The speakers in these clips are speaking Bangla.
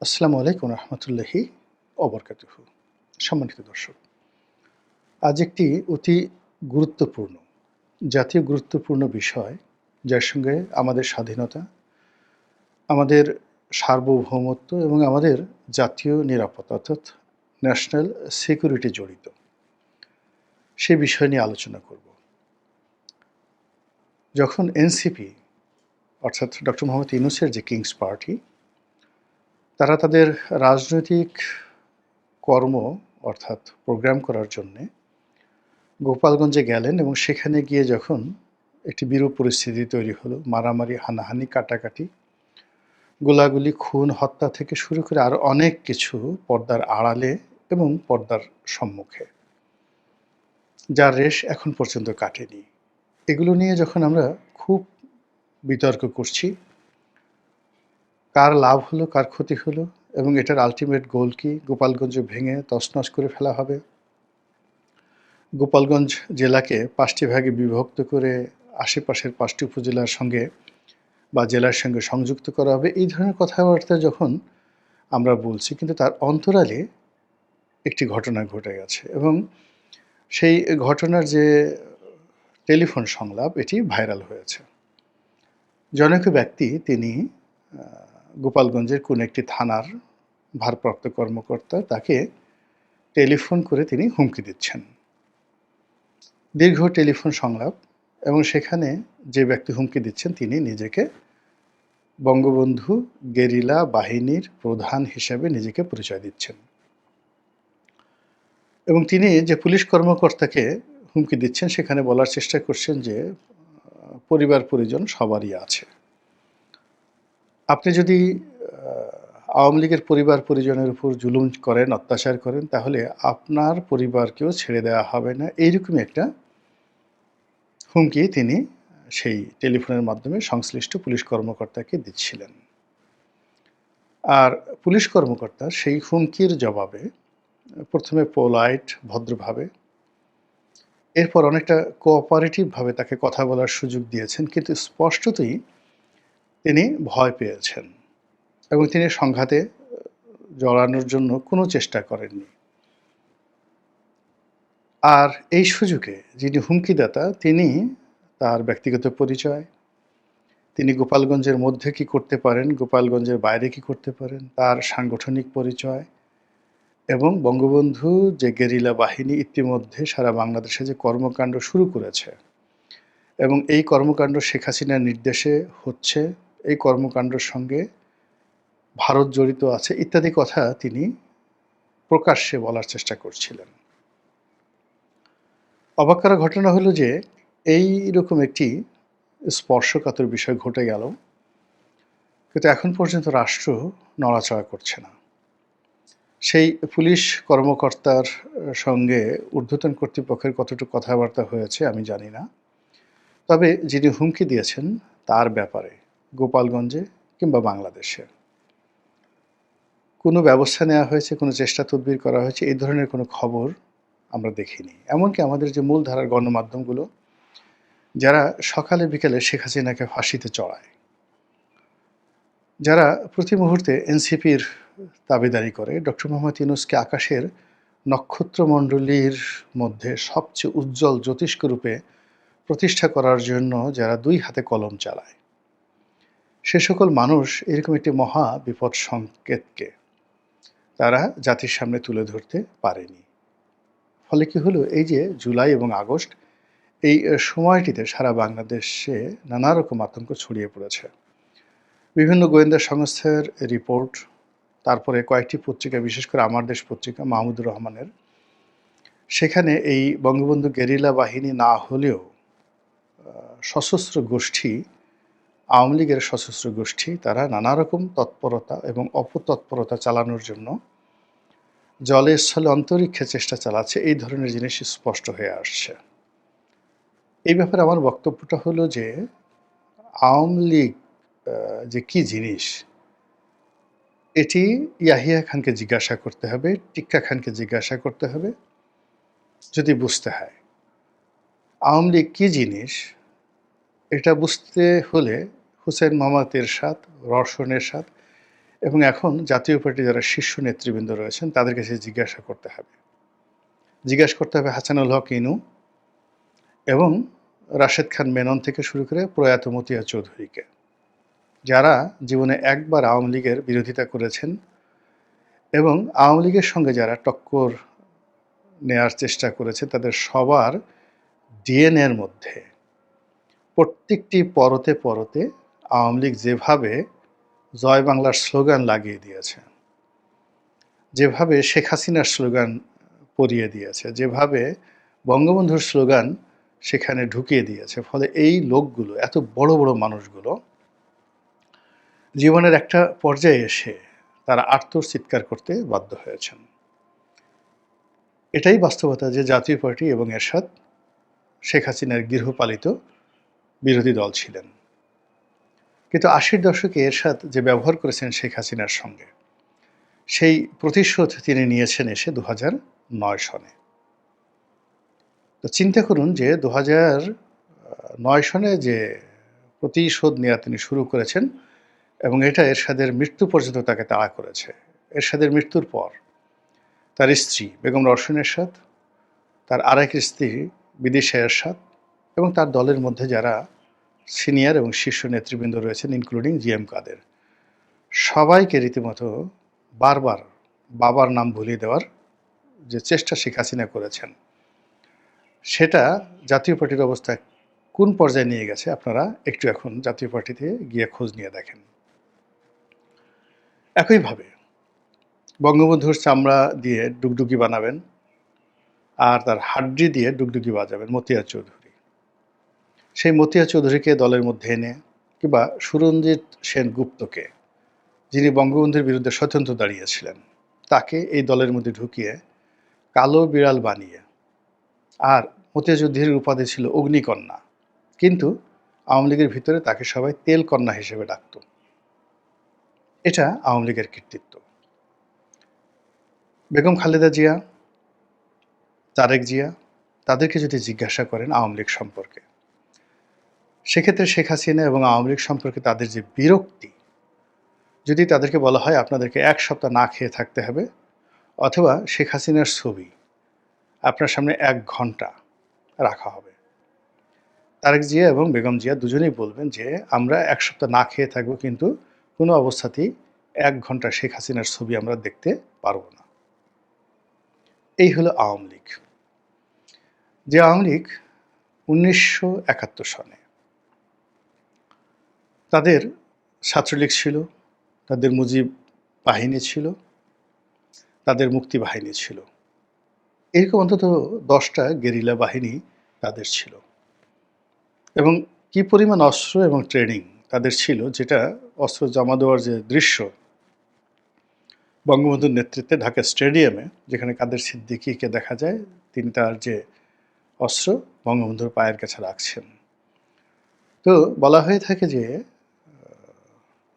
আসসালামু আলাইকুম রহমতুল্লাহি অবরকাতুহ সম্মানিত দর্শক, আজ একটি অতি গুরুত্বপূর্ণ, জাতীয় গুরুত্বপূর্ণ বিষয়, যার সঙ্গে আমাদের স্বাধীনতা, আমাদের সার্বভৌমত্ব এবং আমাদের জাতীয় নিরাপত্তা অর্থাৎ ন্যাশনাল সিকিউরিটি জড়িত। সে বিষয় নিয়ে আলোচনা করব। যখন এনসিপি অর্থাৎ ডক্টর মোহাম্মদ ইউনুসের যে কিংস পার্টি তারা তাদের রাজনৈতিক কর্ম, অর্থাৎ প্রোগ্রাম করার জন্যে গোপালগঞ্জে গেলেন এবং সেখানে গিয়ে যখন একটি বিরূপ পরিস্থিতি তৈরি হলো, মারামারি, হানাহানি, কাটাকাটি, গোলাগুলি, খুন, হত্যা থেকে শুরু করে আরও অনেক কিছু পর্দার আড়ালে এবং পর্দার সম্মুখে, যার রেশ এখন পর্যন্ত কাটেনি। এগুলো নিয়ে যখন আমরা খুব বিতর্ক করছি কার লাভ হলো, কার ক্ষতি হলো এবং এটার আলটিমেট গোল কি? গোপালগঞ্জ ভেঙে তছনছ করে ফেলা হবে। গোপালগঞ্জ জেলাকে পাঁচটি ভাগে বিভক্ত করে আশেপাশের পাঁচটি উপজেলার সঙ্গে বা জেলার সঙ্গে সংযুক্ত করা হবে। এই ধরনের কথাবার্তা যখন আমরা বলছি, কিন্তু তার অন্তরালে একটি ঘটনা ঘটে গেছে এবং সেই ঘটনার যে টেলিফোন সংলাপ, এটি ভাইরাল হয়েছে। জনক ব্যক্তি, তিনি গোপালগঞ্জের কোন একটি থানার ভারপ্রাপ্ত কর্মকর্তা তাকে টেলিফোন করে তিনি হুমকি দিচ্ছেন। দীর্ঘ টেলিফোন সংলাপ এবং সেখানে যে ব্যক্তি হুমকি দিচ্ছেন তিনি নিজেকে বঙ্গবন্ধু গেরিলা বাহিনীর প্রধান হিসেবে নিজেকে পরিচয় দিচ্ছেন। এবং তিনি যে পুলিশ কর্মকর্তাকে হুমকি দিচ্ছেন সেখানে বলার চেষ্টা করছেন যে পরিবার পরিজন সবারই আছে। আপনি যদি আওয়ামী লীগের পরিবার পরিজনের উপর জুলুম করেন, অত্যাচার করেন, তাহলে আপনার পরিবারকেও ছেড়ে দেওয়া হবে না। এইরকমই একটা হুমকি তিনি সেই টেলিফোনের মাধ্যমে সংশ্লিষ্ট পুলিশ কর্মকর্তাকে দিচ্ছিলেন। আর পুলিশ কর্মকর্তা সেই হুমকির জবাবে প্রথমে পোলাইট, ভদ্রভাবে, এরপর অনেকটা কোঅপারেটিভভাবে তাকে কথা বলার সুযোগ দিয়েছেন, কিন্তু স্পষ্টতই তিনি ভয় পেয়েছেন এবং তিনি সংঘাতে জড়ানোর জন্য কোনো চেষ্টা করেননি। আর এই সুযোগে যিনি হুমকিদাতা, তিনি তার ব্যক্তিগত পরিচয়, তিনি গোপালগঞ্জের মধ্যে কি করতে পারেন, গোপালগঞ্জের বাইরে কি করতে পারেন, তার সাংগঠনিক পরিচয় এবং বঙ্গবন্ধু যে গেরিলা বাহিনী ইতিমধ্যে সারা বাংলাদেশে যে কর্মকাণ্ড শুরু করেছে এবং এই কর্মকাণ্ড শেখ হাসিনার নির্দেশে হচ্ছে এই কর্মকাণ্ডের সঙ্গে ভারত জড়িত আছে ইত্যাদি কথা তিনি প্রকাশ্যে বলার চেষ্টা করছিলেন। অবাক করা ঘটনা হলো যে এই রকম একটি স্পর্শকাতর বিষয় ঘটে গেল, কিন্তু এখন পর্যন্ত রাষ্ট্র নড়াচড়া করছে না। সেই পুলিশ কর্মকর্তার সঙ্গে ঊর্ধ্বতন কর্তৃপক্ষের কতটুকু কথাবার্তা হয়েছে আমি জানি না, তবে যিনি হুমকি দিয়েছেন তার ব্যাপারে গোপালগঞ্জে কিংবা বাংলাদেশে। কোনো ব্যবস্থা নেওয়া হয়েছে, কোনো চেষ্টা তদবির করা হয়েছে এই ধরনের কোনো খবর আমরা দেখিনি। এমনকি আমাদের যে মূলধারার গণমাধ্যমগুলো, যারা সকালে বিকেলে শেখ হাসিনাকে ফাঁসিতে চড়ায়, যারা প্রতি মুহূর্তে এনসিপির দাবিদারি করে, ডক্টর মোহাম্মদ ইউনুসকে আকাশের নক্ষত্রমণ্ডলীর মধ্যে সবচেয়ে উজ্জ্বল জ্যোতিষ্ক রূপে প্রতিষ্ঠা করার জন্য যারা দুই হাতে কলম চালায় সে সকল মানুষ এরকম একটি মহা বিপদ সংকেতকে তারা জাতির সামনে তুলে ধরতে পারেনি। ফলে কি হলো? এই যে জুলাই এবং আগস্ট, এই সময়টিতে সারা বাংলাদেশে নানা রকম আতঙ্ক ছড়িয়ে পড়েছে। বিভিন্ন গোয়েন্দা সংস্থার রিপোর্ট, তারপরে কয়েকটি পত্রিকা, বিশেষ করে আমার দেশ পত্রিকা মাহমুদুর রহমানের, সেখানে এই বঙ্গবন্ধু গেরিলা বাহিনী না হলেও সশস্ত্র গোষ্ঠী আওয়ামী লীগের সশস্ত্র গোষ্ঠী, তারা নানা রকম তৎপরতা এবং অপতৎপরতা চালানোর জন্য জলে স্থলে অন্তরিক্ষে চেষ্টা চালাচ্ছে। এই ধরনের জিনিস স্পষ্ট হয়ে আসছে। এই ব্যাপারে আমার বক্তব্যটা হলো যে, আওয়ামী লীগ যে কি জিনিস, এটি ইয়াহিয়া খানকে জিজ্ঞাসা করতে হবে, টিক্কা খানকে জিজ্ঞাসা করতে হবে, যদি বুঝতে হয়। আওয়ামী লীগ কী জিনিস, এটা বুঝতে হলে হুসেন মোহাম্মদ এরশাদ রওশন এরশাদ এবং এখন জাতীয় পার্টি যারা শীর্ষ নেতৃবৃন্দ রয়েছেন, তাদের কাছে জিজ্ঞাসা করতে হবে। জিজ্ঞাসা করতে হবে হাসানুল হক, ইনু এবং রাশেদ খান মেনন থেকে শুরু করে প্রয়াত মতিয়া চৌধুরীকে, যারা জীবনে একবার আওয়ামী লীগের বিরোধিতা করেছেন এবং আওয়ামী লীগের সঙ্গে যারা টক্কর নেয়ার চেষ্টা করেছে, তাদের সবার ডিএনএর মধ্যে প্রত্যেকটি পরতে পরতে আওয়ামী লীগ যেভাবে জয় বাংলার স্লোগান লাগিয়ে দিয়েছে, যেভাবে শেখ হাসিনার স্লোগান পরিয়ে দিয়েছে, যেভাবে বঙ্গবন্ধুর স্লোগান সেখানে ঢুকিয়ে দিয়েছে, ফলে এই লোকগুলো, এত বড় বড় মানুষগুলো জীবনের একটা পর্যায়ে এসে তারা আর্তর চিৎকার করতে বাধ্য হয়েছেন। এটাই বাস্তবতা যে জাতীয় পার্টি এবং এরশাদ শেখ হাসিনার গৃহপালিত বিরোধী দল ছিলেন। কিন্তু আশির দশকে এরশাদ যে ব্যবহার করেছেন শেখ হাসিনার সঙ্গে, সেই প্রতিশোধ তিনি নিয়েছেন এসে দু নয় সনে। তো চিন্তা করুন যে দু নয় সনে যে প্রতিশোধ নেওয়া তিনি শুরু করেছেন এবং এটা এরশাদের মৃত্যু পর্যন্ত তাকে তাড়া করেছে। এরশাদের মৃত্যুর পর তার স্ত্রী বেগম রওশন এরশাদ, তার আরেক স্ত্রী বিদিশা এরশাদ এবং তার দলের মধ্যে যারা সিনিয়র এবং শীর্ষ নেতৃবৃন্দ রয়েছেন ইনক্লুডিং জি এম কাদের সবাইকে রীতিমতো বারবার বাবার নাম ভুলিয়ে দেওয়ার যে চেষ্টা শেখ হাসিনা করেছেন, সেটা জাতীয় পার্টির অবস্থা কোন পর্যায়ে নিয়ে গেছে আপনারা একটু এখন জাতীয় পার্টিতে গিয়ে খোঁজ নিয়ে দেখেন। একইভাবে বঙ্গবন্ধুর চামড়া দিয়ে ডুগডুগি বানাবেন আর তার হাড্ডি দিয়ে ডুগডুগি বাজাবেন মতিয়া চৌধুরী। সেই মতিয়া চৌধুরীকে দলের মধ্যে এনে কিংবা সুরঞ্জিত সেনগুপ্তকে যিনি বঙ্গবন্ধুর বিরুদ্ধে স্বতন্ত্র দাঁড়িয়েছিলেন, তাকে এই দলের মধ্যে ঢুকিয়ে কালো বিড়াল বানিয়ে, আর মতিয়া চৌধুরীর উপাধি ছিল অগ্নিকন্যা। কিন্তু আওয়ামী লীগের ভিতরে তাকে সবাই তেল কন্যা হিসেবে ডাকত। এটা আওয়ামী লীগের কৃতিত্ব। বেগম খালেদা জিয়া, তারেক জিয়া, তাদেরকে যদি জিজ্ঞাসা করেন আওয়ামী লীগ সম্পর্কে সেক্ষেত্রে শেখ হাসিনা এবং আওয়ামী লীগ সম্পর্কে তাদের যে বিরক্তি, যদি তাদেরকে বলা হয় আপনাদেরকে এক সপ্তাহ না খেয়ে থাকতে হবে, অথবা শেখ হাসিনার ছবি আপনার সামনে এক ঘণ্টা রাখা হবে। তারেক জিয়া এবং বেগম জিয়া দুজনেই বলবেন যে, আমরা এক সপ্তাহ না খেয়ে থাকব, কিন্তু কোনো অবস্থাতেই এক ঘণ্টা শেখ হাসিনার ছবি আমরা দেখতে পারব না। এই হলো আওয়ামী লীগ। যে আওয়ামী লীগ উনিশশো একাত্তর সনে তাদের ছাত্রলীগ ছিল, তাদের মুজিব বাহিনী ছিল, তাদের মুক্তি বাহিনী ছিল। এরকম অন্তত দশটা গেরিলা বাহিনী তাদের ছিল। এবং কি পরিমাণ অস্ত্র এবং ট্রেনিং তাদের ছিল, যেটা অস্ত্র জমা দেওয়ার যে দৃশ্য, বঙ্গবন্ধুর নেতৃত্বে ঢাকা স্টেডিয়ামে, যেখানে কাদের সিদ্দিকিকে দেখা যায়, তিনি তার যে অস্ত্র বঙ্গবন্ধুর পায়ের কাছে রাখছেন। তো বলা হয়ে থাকে যে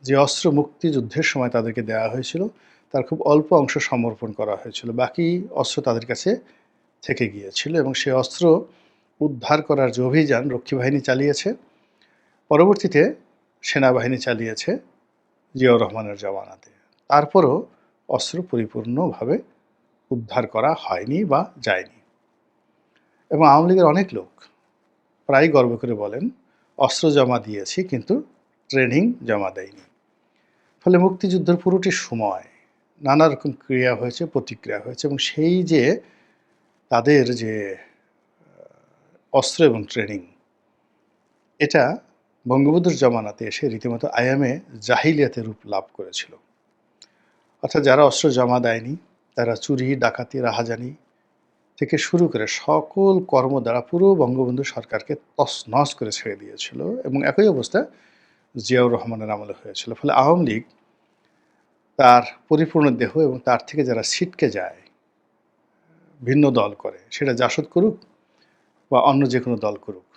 যে অস্ত্র মুক্তিযুদ্ধের সময় তাদেরকে দেওয়া হয়েছিল, তার খুব অল্প অংশ সমর্পণ করা হয়েছিল। বাকি অস্ত্র তাদের কাছে থেকে গিয়েছিল এবং সেই অস্ত্র উদ্ধার করার যে অভিযান রক্ষী বাহিনী চালিয়েছে, পরবর্তীতে সেনাবাহিনী চালিয়েছে জিয়াউর রহমানের জমানাতে। তারপরও অস্ত্র পরিপূর্ণভাবে উদ্ধার করা হয়নি বা যায়নি। এবং আওয়ামী লীগের অনেক লোক প্রায় গর্ব করে বলেন, অস্ত্র জমা দিয়েছি কিন্তু ট্রেনিং জমা দেয়নি। ফলে মুক্তিযুদ্ধের পুরোটি সময় নানা রকম ক্রিয়া হয়েছে, প্রতিক্রিয়া হয়েছে এবং সেই যে তাদের যে অস্ত্র এবং ট্রেনিং, এটা বঙ্গবন্ধুর জমানাতে এসে রীতিমতো আয়ামে জাহিলিয়াতে রূপ লাভ করেছিল। অর্থাৎ যারা অস্ত্র জমা দেয়নি, তারা চুরি, ডাকাতি, রাহাজানি থেকে শুরু করে সকল কর্ম দ্বারা পুরো বঙ্গবন্ধু সরকারকে তছনছ করে ছেড়ে দিয়েছিল এবং একই অবস্থা জিয়াউর রহমানের আমলে হয়েছিল। ফলে আওয়ামী লীগ তার পরিপূর্ণ দেহ এবং তার থেকে যারা ছিটকে যায়, ভিন্ন দল করে, সেটা জাসদ করুক বা অন্য যে কোনো দল করুক,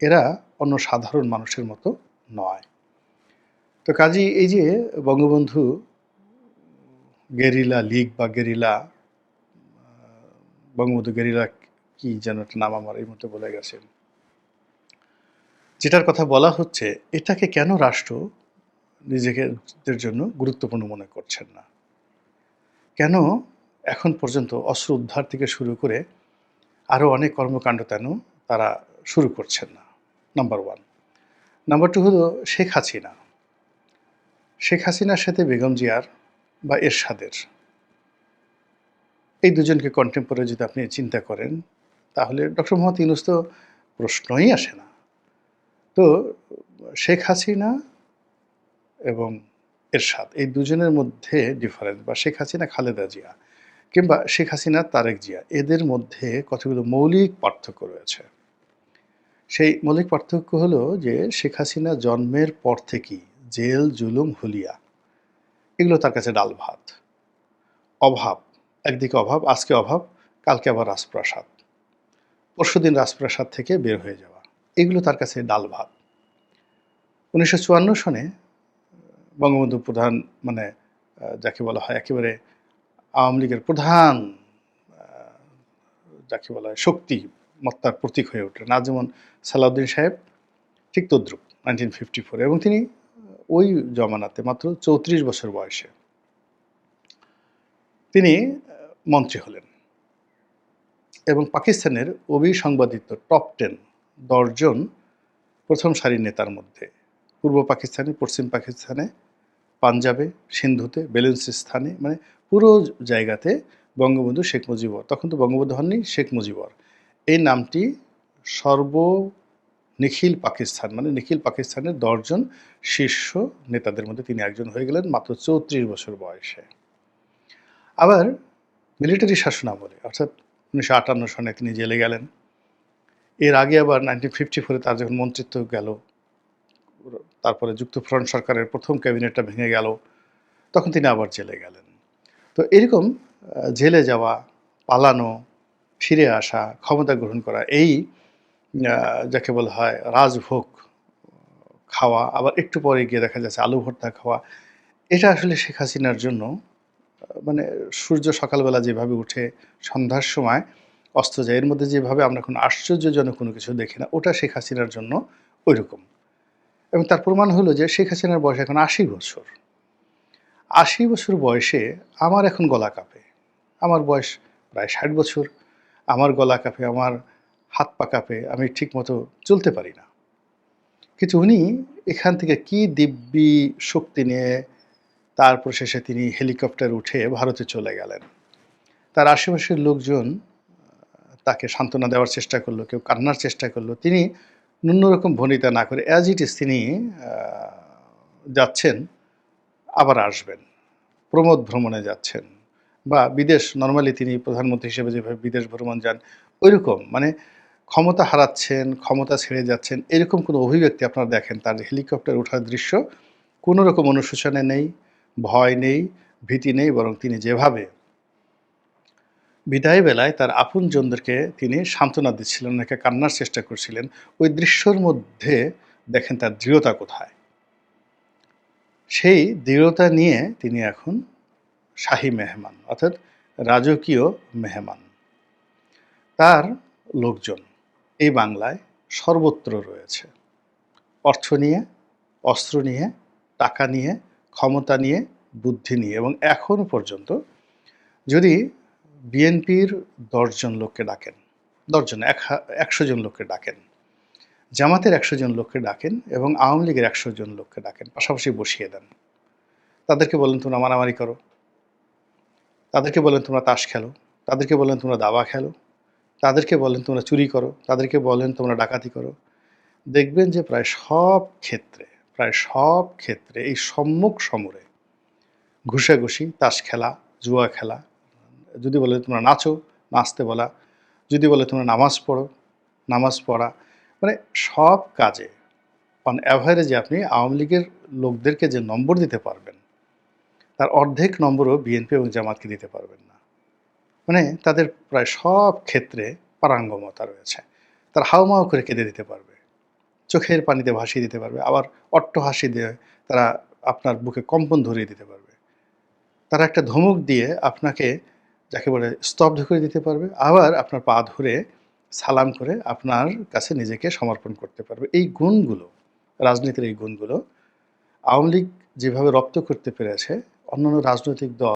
এরা অন্য সাধারণ মানুষের মতো নয়। তো কাজী এই যে বঙ্গবন্ধু গেরিলা লীগ বা গেরিলা বঙ্গবন্ধু গেরিলা কি যেন একটা নাম আমার এই মতো বলে গেছে। যেটার কথা বলা হচ্ছে, এটাকে কেন রাষ্ট্র নিজেদের জন্য গুরুত্বপূর্ণ মনে করছেন না? কেন এখন পর্যন্ত অস্ত্র উদ্ধার থেকে শুরু করে আরও অনেক কর্মকাণ্ড তেন তারা শুরু করছেন না? নাম্বার ওয়ান নাম্বার টু হলো শেখ হাসিনা। শেখ হাসিনার সাথে বেগম জিয়ার বা এরশাদের। এই দুজনকে কন্টেম্পোরারি যদি আপনি চিন্তা করেন, তাহলে ডক্টর মোহাম্মদ ইউনুস তো প্রশ্নই আসে না। তো শেখ হাসিনা এবং এরশাদ, এই দুজনের মধ্যে ডিফারেন্স বা শেখ হাসিনা, খালেদা জিয়া কিংবা শেখ হাসিনা, তারেক জিয়া, এদের মধ্যে কতগুলো মৌলিক পার্থক্য রয়েছে? সেই মৌলিক পার্থক্য হলো যে শেখ হাসিনা জন্মের পর থেকেই জেল, জুলুম, হুলিয়া, এগুলো তার কাছে ডাল ভাত। অভাব, একদিকে অভাব, আজকে অভাব, কালকে আবার রাজপ্রাসাদ। পরশুদিন রাজপ্রাসাদ থেকে বের হয়ে যাওয়া। এগুলো তার কাছে ডাল ভাত। উনিশশো চুয়ান্ন সনে বঙ্গবন্ধু প্রধান মানে যাকে বলা হয় একেবারে আওয়ামী লীগের প্রধান যাকে বলা হয় শক্তি, মত্তার প্রতীক হয়ে উঠলেন। আজ যেমন সালাউদ্দিন সাহেব, ঠিক তদ্রুপ নাইনটিন ফিফটি ফোর এবং তিনি ওই জমানাতে মাত্র চৌত্রিশ বছর বয়সে তিনি মন্ত্রী হলেন। এবং পাকিস্তানের অবিসংবাদিত টপ টেন দশজন প্রথম সারির নেতার মধ্যে। পূর্ব পাকিস্তানে, পশ্চিম পাকিস্তানে, পাঞ্জাবে, সিন্ধুতে বেলুচিস্তানে মানে পুরো জায়গাতে বঙ্গবন্ধু শেখ মুজিবর। তখন তো বঙ্গবন্ধু হননি, শেখ মুজিবর। এই নামটি সর্ব নিখিল পাকিস্তান মানে নিখিল পাকিস্তানের দশজন শীর্ষ নেতাদের মধ্যে তিনি একজন হয়ে গেলেন মাত্র চৌত্রিশ বছর বয়সে। আবার মিলিটারি শাসন আমলে অর্থাৎ উনিশশো আটান্ন সনে তিনি জেলে গেলেন। এর আগে আবার নাইনটিন ফিফটি ফোরে তার যখন মন্ত্রিত্ব গেল, তারপরে যুক্তফ্রন্ট সরকারের প্রথম ক্যাবিনেটটা ভেঙে গেল, তখন তিনি আবার জেলে গেলেন। তো এরকম জেলে যাওয়া, পালানো, ফিরে আসা, ক্ষমতা গ্রহণ করা, এই যাকে বলা হয় রাজভোগ খাওয়া, আবার একটু পরে গিয়ে দেখা যাচ্ছে আলু ভর্তা খাওয়া, এটা আসলে শেখ হাসিনার জন্য মানে সূর্য সকালবেলা যেভাবে উঠে সন্ধ্যার সময় অস্ত যায়। এর মধ্যে যেভাবে আমরা কোনো আশ্চর্যজনক কোনো কিছু দেখি না, ওটা শেখ হাসিনার জন্য ওইরকম। এবং তার প্রমাণ হলো যে শেখ হাসিনার বয়স এখন আশি বছর। আশি বছর বয়সে আমার এখন গলা কাঁপে। আমার বয়স প্রায় ষাট বছর। আমার গলা কাঁপে, আমার হাত পা কাঁপে, আমি ঠিকমতো চলতে পারি না। কিন্তু উনি এখান থেকে কি দিব্যি শক্তি নিয়ে তারপর শেষে তিনি হেলিকপ্টার উঠে ভারতে চলে গেলেন। তার আশেপাশের লোকজন তাকে সান্ত্বনা দেওয়ার চেষ্টা করল, কেউ কান্নার চেষ্টা করল। তিনি ন্যূনরকম ভনিতা না করে অ্যাজ ইট ইজ তিনি যাচ্ছেন, আবার আসবেন। প্রমোদ ভ্রমণে যাচ্ছেন বা বিদেশ নর্মালি তিনি প্রধানমন্ত্রী হিসেবে যেভাবে বিদেশ ভ্রমণ যান, ওইরকম। মানে ক্ষমতা হারাচ্ছেন, ক্ষমতা ছেড়ে যাচ্ছেন, এরকম কোনো অভিব্যক্তি আপনারা দেখেন? তার হেলিকপ্টার ওঠার দৃশ্য কোনো রকম অনুশোচনে নেই, ভয় নেই, ভীতি নেই, বরং তিনি যেভাবে বিদায় বেলায় তার আপনজনদেরকে তিনি সান্ত্বনা দিচ্ছিলেন ওনাকে কান্নার চেষ্টা করছিলেন। ওই দৃশ্যর মধ্যে দেখেন তার দৃঢ়তা কোথায়। সেই দৃঢ়তা নিয়ে তিনি এখন শাহী মেহমান, অর্থাৎ রাজকীয় মেহমান। তার লোকজন এই বাংলায় সর্বত্র রয়েছে। অর্থ নিয়ে, অস্ত্র নিয়ে, টাকা নিয়ে, ক্ষমতা নিয়ে, বুদ্ধি নিয়ে এবং এখনও পর্যন্ত যদি বিএনপির দশজন লোককে ডাকেন। দশজন, এক একশো জন লোককে ডাকেন। জামাতের একশো জন লোককে ডাকেন এবং আওয়ামী লীগের একশো জন লোককে ডাকেন, পাশাপাশি বসিয়ে দেন। তাদেরকে বলেন, তোমরা মারামারি করো। তাদেরকে বলেন, তোমরা তাস খেলো। তাদেরকে বলেন, তোমরা দাবা খেলো। তাদেরকে বলেন, তোমরা চুরি করো। তাদেরকে বলেন, তোমরা ডাকাতি করো। দেখবেন যে প্রায় সব ক্ষেত্রে, প্রায় সব ক্ষেত্রে এই সম্মুখ সমরে ঘুষাঘুষি, তাস খেলা, জুয়া খেলা যদি বলে তোমরা নাচো, নাচতে বলা। যদি বলে তোমরা নামাজ পড়ো, নামাজ পড়া। মানে সব কাজে অন অ্যাভারেজে আপনি আওয়ামী লীগের লোকদেরকে যে নম্বর দিতে পারবেন, তার অর্ধেক নম্বরও বিএনপি এবং জামাতকে দিতে পারবেন না। মানে তাদের প্রায় সব ক্ষেত্রে পারাঙ্গমতা রয়েছে। তার হাওমাও করে কেঁদে দিতে পারবে। চোখের পানিতে ভাসিয়ে দিতে পারবে। আবার অট্ট হাসি দিয়ে তারা আপনার বুকে কম্পন ধরিয়ে দিতে পারবে। তারা একটা ধমক দিয়ে আপনাকে যাকে বলে স্তব্ধ করে দিতে পারবে, আবার আপনার পা ধরে সালাম করে আপনার কাছে নিজেকে সমর্পণ করতে পারবে। এই গুণগুলো, রাজনীতির এই গুণগুলো, আওয়ামী লীগ যেভাবে রপ্ত করতে পেরেছে, অন্যান্য রাজনৈতিক দল